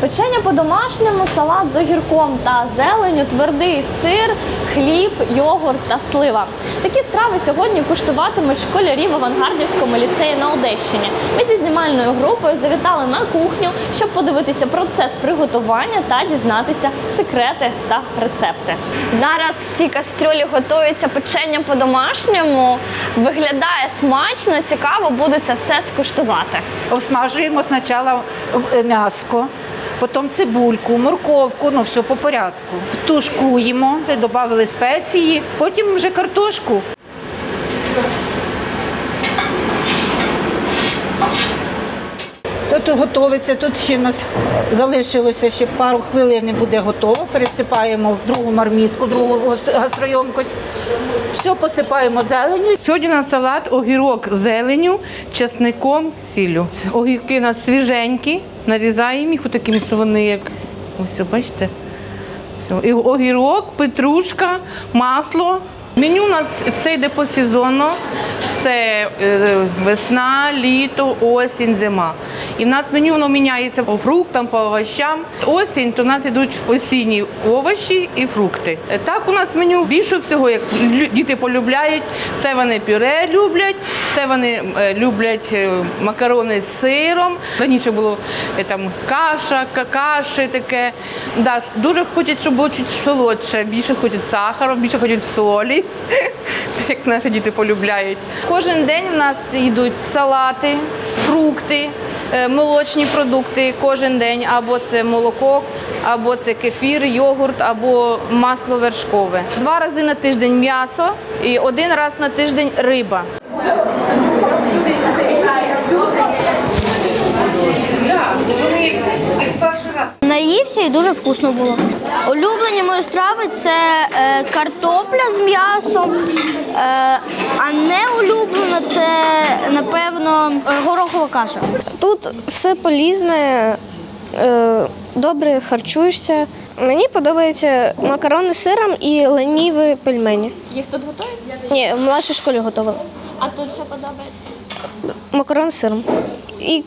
Печення по-домашньому, салат з огірком та зеленю, твердий сир, хліб, йогурт та слива. Такі страви сьогодні куштуватимуть школярі в авангардівському ліцеї на Одещині. Ми зі знімальною групою завітали на кухню, щоб подивитися процес приготування та дізнатися секрети та рецепти. Зараз в цій кастрюлі готується печення по-домашньому. Виглядає смачно, цікаво буде це все скуштувати. Обсмажуємо спочатку м'яско, потім цибульку, морковку, ну все по порядку. Тушкуємо, додали спеції, потім вже картошку. Тут готується, тут ще в нас залишилося ще пару хвилин і буде готово. Пересипаємо в другу мармітку, другу гос- гастройомкость. Все посипаємо зеленю. Сьогодні на салат огірок з зеленю, часником, сіллю. Огірки у нас свіженькі, нарізаємо їх таким, що вони як. Ось, бачите? Все. І огірок, петрушка, масло. Меню у нас все йде по сезону. Це е, весна, літо, осінь, зима. І в нас меню воно міняється по фруктам, по овощам. Осінь, то в нас йдуть осінні овочі і фрукти. Е, Так у нас меню більше всього, як діти полюбляють. Це вони пюре люблять, це вони е, люблять е, макарони з сиром. Раніше було там каша, ка- каші таке. Да, дуже хочуть, щоб було чуть солодше, більше хочуть сахару, більше хочуть солі. Це як наші діти полюбляють. Кожен день в нас йдуть салати, фрукти, молочні продукти кожен день. Або це молоко, або це кефір, йогурт, або масло вершкове. Два рази на тиждень м'ясо і один раз на тиждень риба. Наївся і дуже вкусно було. Улюблені мої страви це е, картопля з м'ясом, е, а не улюблена це, напевно, горохова каша. Тут все полізне, е, добре харчуєшся. Мені подобаються макарони з сиром і леніві пельмені. Їх тут готують? Ні, в младшій школі готували. А тут що подобається? Макарони з сиром. І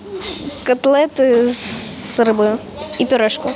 котлети з рибою. І пюрешку.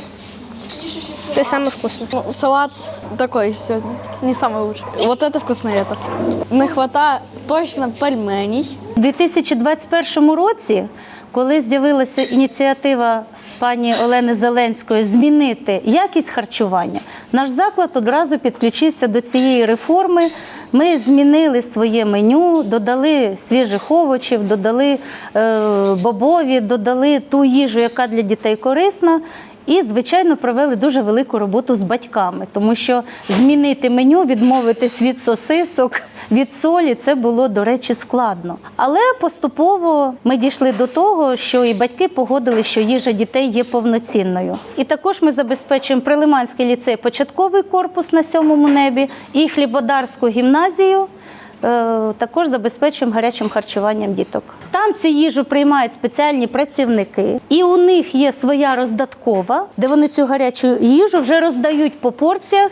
Це саме вкусне. Салат такой сегодня, не самый лучший. Вот это вкусно, и это вкусно. Не хватает точно пельменей. У 2021 році, коли з'явилася ініціатива пані Олени Зеленської змінити якість харчування, наш заклад одразу підключився до цієї реформи. Ми змінили своє меню, додали свіжих овочів, додали е, бобові, додали ту їжу, яка для дітей корисна. І, звичайно, провели дуже велику роботу з батьками, тому що змінити меню, відмовитись від сосисок, від солі це було, до речі, складно. Але поступово ми дійшли до того, що і батьки погодили, що їжа дітей є повноцінною. І також ми забезпечуємо Прилиманський ліцей початковий корпус на сьомому небі і хлібодарську гімназію. Е, Також забезпечуємо гарячим харчуванням діток. Там цю їжу приймають спеціальні працівники, і у них є своя роздаткова, де вони цю гарячу їжу вже роздають по порціях